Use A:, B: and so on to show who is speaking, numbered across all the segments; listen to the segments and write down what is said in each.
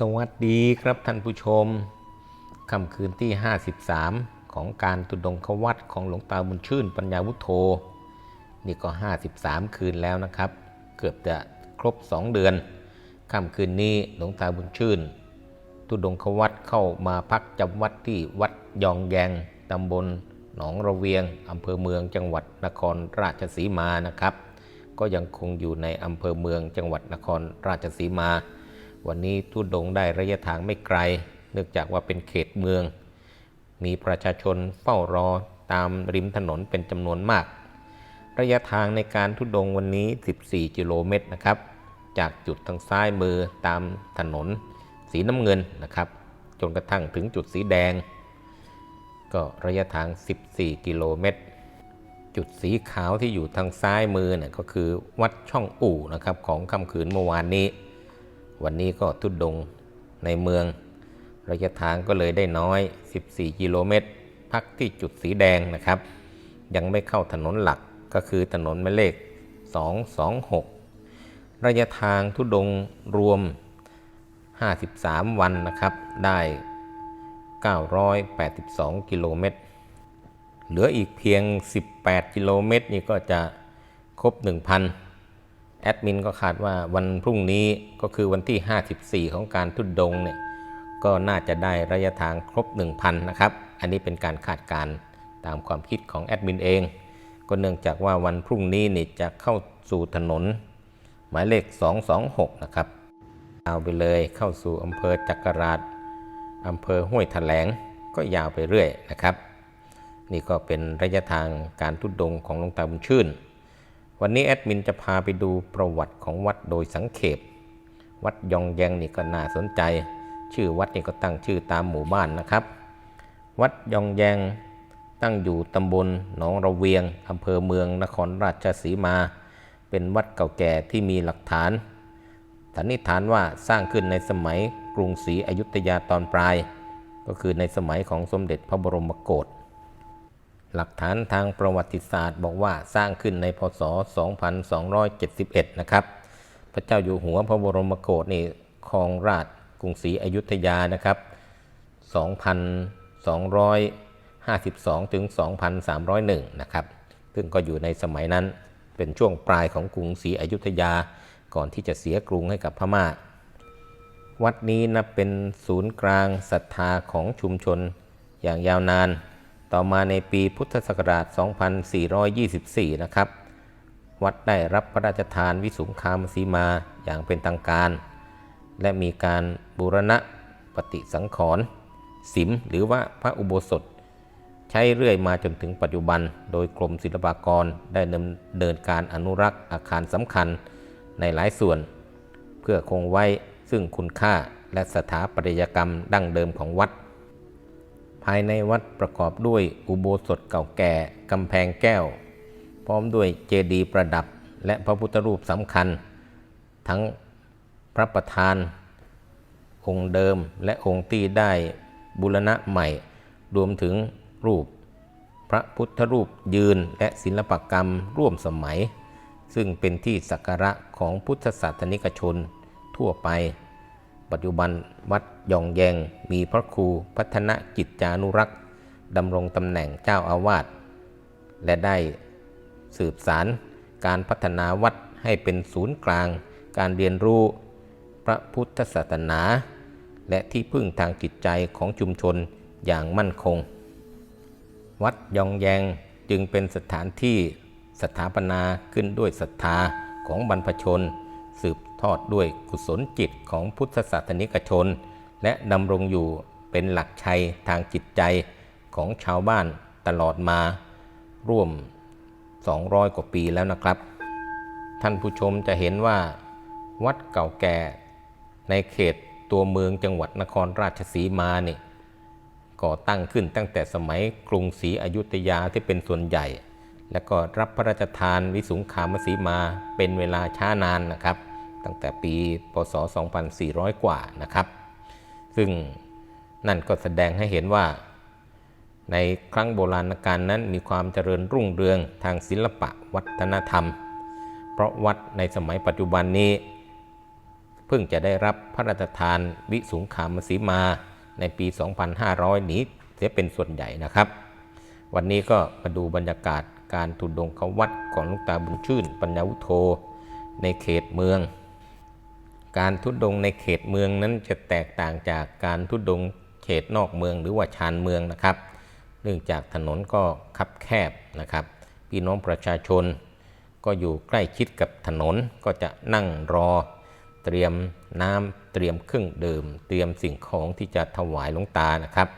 A: สวัสดีครับท่านผู้ชมค่ำคืนที่ 53 ของการตุดงควัตของหลวงตาบุญชื่น ปัญญาวุฒโธ นี่ก็ 53 คืนแล้วนะครับ เกือบจะครบ 2 เดือนค่ำคืนนี้หลวงตาบุญชื่นตุดงควัตเข้ามาพักจำวัดที่วัดยองแยงตำบลหนองระเวียงอำเภอเมืองจังหวัดนครราชสีมานะครับ ก็ยังคงอยู่ในอำเภอเมืองจังหวัดนครราชสีมา วันนี้ทุดงได้ระยะทางไม่ไกล เนื่องจากว่าเป็นเขตเมือง มีประชาชนเฝ้ารอตามริมถนนเป็นจำนวนมาก ระยะทางในการทุดงวันนี้ 14 กิโลเมตรนะครับ จากจุดทางซ้ายมือตามถนน สีน้ำเงินนะครับ จนกระทั่งถึงจุดสีแดง ก็ระยะทาง 14 กิโลเมตรจุดสีขาวที่อยู่ทางซ้ายมือเนี่ยก็คือวัดช่องอู่นะครับของค่ำคืนเมื่อวานนี้ วันนี้ก็ทุดงในเมือง ระยะทางก็เลยได้น้อย 14 กิโลเมตร พักที่จุดสีแดงนะครับ ยังไม่เข้าถนนหลักก็คือถนนหมายเลข 226 ระยะทางทุดงรวม 53 วันนะครับ ได้ 982 กิโลเมตร เหลืออีกเพียง 18 กิโลเมตร นี่ก็จะครบ 1,000 แอดมินก็คาดว่าวันพรุ่งนี้ก็คือวันที่ 54 ของการทุดดงเนี่ยก็น่าจะได้ระยะทางครบ 1,000 นะครับ อันนี้เป็นการคาดการณ์ตามความคิดของแอดมินเอง ก็เนื่องจากว่าวันพรุ่งนี้นี่จะเข้าสู่ถนน หมายเลข 226 นะครับ เอาไปเลยเข้าสู่อำเภอจักราชอำเภอห้วยแถลงก็ยาวไปเรื่อยนะครับ นี่ก็เป็นระยะทางการทุดดงของหลวงตาบุญชื่น วันนี้แอดมินจะพาไปดูประวัติของวัดโดยสังเขป วัดยองแยงนี่ก็น่าสนใจ ชื่อวัดนี่ก็ตั้งชื่อตามหมู่บ้านนะครับ วัดยองแยงตั้งอยู่ตำบลหนองระเวียงอำเภอเมืองนครราชสีมา เป็นวัดเก่าแก่ที่มีหลักฐานสันนิษฐานว่าสร้างขึ้นในสมัยกรุงศรีอยุธยาตอนปลาย ก็คือในสมัยของสมเด็จพระบรมโกศ หลักฐานทางประวัติศาสตร์ บอกว่าสร้างขึ้นในพศ 2271 นะครับ พระเจ้าอยู่หัวพระบรมโกศนี่ครองราชกรุงศรีอยุธยานะครับ 2,252 ถึง 2,301 นะครับ ซึ่งก็อยู่ในสมัยนั้นเป็นช่วงปลายของกรุงศรีอยุธยาก่อนที่จะเสียกรุงให้กับพม่า วัดนี้นับเป็นศูนย์กลางศรัทธาของชุมชนอย่างยาวนาน ต่อมาในปีพุทธศักราช 2424 นะครับ วัดได้รับพระราชทานวิสุงคามสีมาอย่างเป็นทางการ และมีการบูรณะปฏิสังขรณ์สิมหรือว่าพระอุโบสถ ใช้เรื่อยมาจนถึงปัจจุบัน โดยกรมศิลปากรได้ดำเนินการอนุรักษ์อาคารสำคัญในหลายส่วน เพื่อคงไว้ซึ่งคุณค่าและสถาปัตยกรรมดั้งเดิมของวัด ภายในวัดประกอบด้วยอุโบสถเก่าแก่กำแพงแก้ว พร้อมด้วยเจดีย์ประดับและพระพุทธรูปสำคัญ ทั้งพระประธาน องค์เดิมและองค์ที่ได้บูรณะใหม่ รวมถึงรูป พระพุทธรูปยืนและศิลปกรรมร่วมสมัย ซึ่งเป็นที่สักการะของพุทธศาสนิกชนทั่วไป ปัจจุบันวัดยองแยงมีพระครูพัฒนกิจจานุรักษ์ดำรงตำแหน่งเจ้าอาวาสและได้สืบสารการพัฒนาวัดให้เป็นศูนย์กลาง การเรียนรู้พระพุทธศาสนา และที่พึ่งทางจิตใจของชุมชนอย่างมั่นคง วัดยองแยงจึงเป็นสถานที่สถาปนาขึ้นด้วยศรัทธาของบรรพชน สืบ ทอดด้วยกุศลจิตของพุทธศาสนิกชน และดำรงอยู่เป็นหลักชัยทางจิตใจของชาวบ้านตลอดมาร่วม 200 กว่าปีแล้วนะครับ ท่านผู้ชมจะเห็นว่า วัดเก่าแก่ในเขตตัวเมืองจังหวัดนครราชสีมาเนี่ยก่อตั้งขึ้นตั้งแต่สมัยกรุงศรีอยุธยาที่เป็นส่วนใหญ่ และก็รับพระราชทานวิสุงคามสีมาเป็นเวลาช้านานนะครับ ตั้งแต่ปี พศ 2400 กว่านะครับ ซึ่งนั่นก็แสดงให้เห็นว่า ในครั้งโบราณกาลนั้นมีความเจริญรุ่งเรืองทางศิลปะวัฒนธรรม เพราะวัดในสมัยปัจจุบันนี้ เพิ่งจะได้รับพระราชทานวิสุงคามสีมาในปี 2500 นี้เสียเป็นส่วนใหญ่นะครับ วันนี้ก็มาดูบรรยากาศการทุดงควัดของลุงตาบุญชื่น ปัญญาวุโธ ในเขตเมือง การทุดงในเขตเมืองนั้นจะแตกต่างจากการทุดงเขตนอกเมืองหรือว่าชานเมืองนะครับ เนื่องจากถนนก็คับแคบนะครับ พี่น้องประชาชน ก็อยู่ใกล้ชิดกับถนนก็จะนั่งรอ เตรียมน้ำเตรียมเครื่องดื่ม เตรียมสิ่งของที่จะถวายหลวงตานะครับ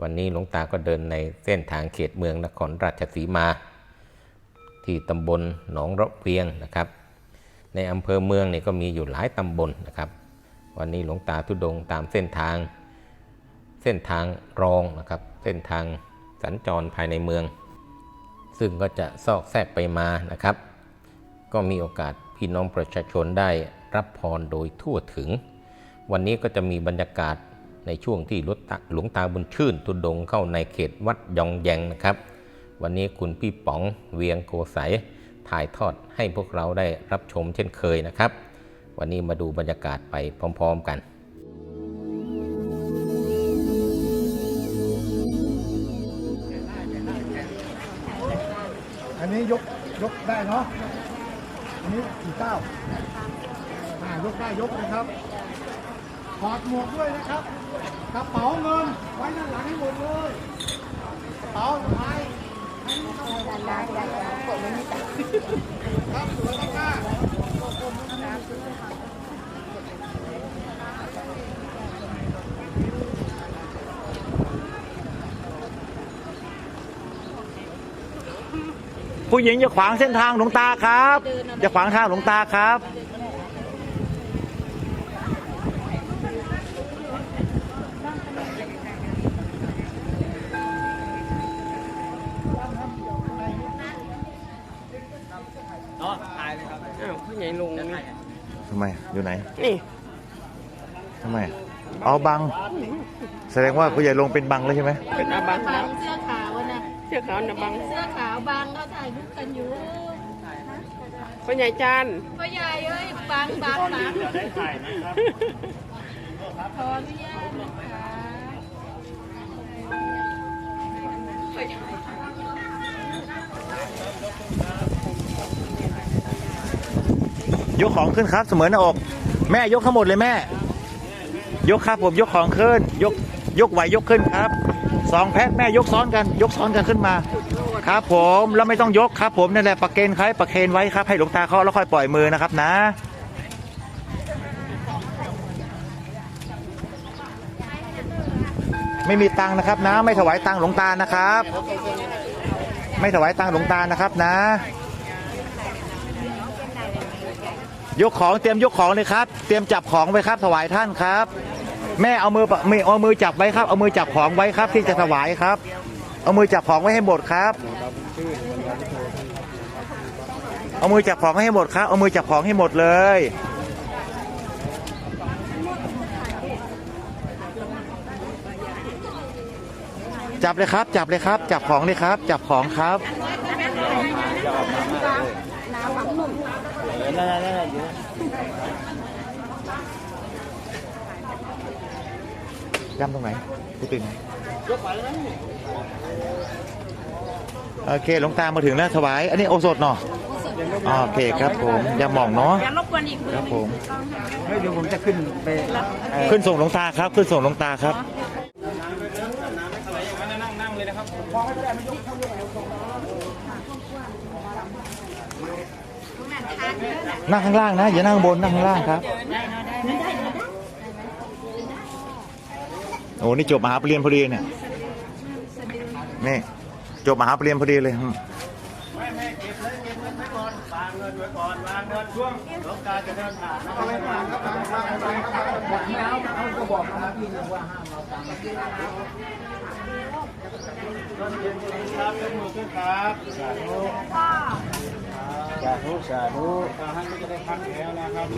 A: วันนี้หลวงตาก็เดินในเส้นทางเขตเมืองนครราชสีมา ที่ตำบลหนองระเวียงนะครับ ในอำเภอเมืองเนี่ยก็มีอยู่หลายตำบลนะครับ วันนี้หลวงตาทุดงตามเส้นทาง เส้นทางรองนะครับ เส้นทางสัญจรภายในเมือง ซึ่งก็จะซอกแทรกไปมานะครับ ก็มีโอกาสพี่น้องประชาชนได้รับพรโดยทั่วถึง วันนี้ก็จะมีบรรยากาศในช่วงที่หลวงตาหลวงตาบุญชื่นทุดงเข้าในเขตวัดยองแยงนะครับ วันนี้คุณพี่ป๋องเวียงโกใสย ถ่ายทอดให้พวกเราได้รับชมเช่นเคยนะครับ วันนี้มาดูบรรยากาศไปพร้อม ๆ กัน
B: อันนี้ยกยกได้เนาะ อันนี้กี่เก้าอ่ายกได้ยกนะครับถอดหมวกด้วยนะครับ กระเป๋าเงินไว้ด้านหลังให้หมดเลย กระเป๋าสะพาย
C: ผู้หญิงอย่าขวางเส้นทางหลวงตาครับ อย่าขวางทางหลวงตาครับ
D: อ้าวผู้ใหญ่ลุงนี่
C: ทำ ไมอยู่ไหน
D: นี่
C: ทำไมเอาบัง แสดงว่าผู้ใหญ่ลงเป็นบังแล้วใช่ไหม
D: เป็นอาบัง
E: บังเสื้อขาวอะนะ
D: เสื้อขาวนะบัง
E: เสื้อขาวบางเขาถ่ายรูปกันอยู่
D: ผู้ใหญ่จาน
E: พ่อใหญ่เอ้ยบางบางบางขออนุญาตนะคะ
C: ยกของขึ้นครับ เสมอหน้าอก แม่ยกทั้งหมดเลยแม่ ยกครับผมยกของขึ้น ยกยกไหวยกขึ้นครับสองแพทย์แม่ยกซ้อนกัน ยกซ้อนกันขึ้นมา ครับผมแล้วไม่ต้องยกครับผมนั่นแหละประเคนใครประเคนไว้ครับ ให้หลวงตาเขาแล้วค่อยปล่อยมือนะครับนะไม่มีตังนะครับนะ ไม่ถวายตังหลวงตานะครับ ไม่ถวายตังหลวงตานะครับนะ ยกของเตรียมยกของเลยครับ เตรียมจับของไว้ครับถวายท่านครับ แม่เอามือมือเอามือจับไว้ครับ เอามือจับของไว้ครับ ที่จะถวายครับ เอามือจับของไว้ให้หมดครับ เอามือจับของให้หมดครับ เอามือจับของให้หมดเลยจับเลยครับ จับเลยครับ จับของเลยครับ จับของครับ ย่ำตรงไหนกูตื่นไหนโอเคหลวงตามาถึงแล้วถวาย อันนี้โอสถเนาะอ๋อโอเคครับผมอย่าหม่องเนาะ
E: อย่ารบกวนอีกมือ
C: ครับผม
B: เฮ้ยเดี๋ยวผมจะขึ้นไป
C: ขึ้นส่งหลวงตาครับ ขึ้นส่งหลวงตาครับ นั่งข้างล่างนะอย่านั่งบนนั่งข้างล่างครับโอ้นี่จบมหาปรริญญาพอดีเนี่ยนี่จบมหาปรริญญาพอดีเลยไม่ไม่เก็บเลยเก็บเงินไว้ก่อนวางเงินไว้ก่อนวางเงินช่วงสงการจะเดินผ่านแล้วก็ไม่ผ่านก็
E: ผ่านผ่านผ่านผ่านบอกที่แล้วเขาก็บอกนะพี่นะว่าห้ามเราตามมาที่ครับเป็นหมู่เพื่อนครับสาธุ สาธุสาธุตาท่านก็จะได้พักแล้วนะครับ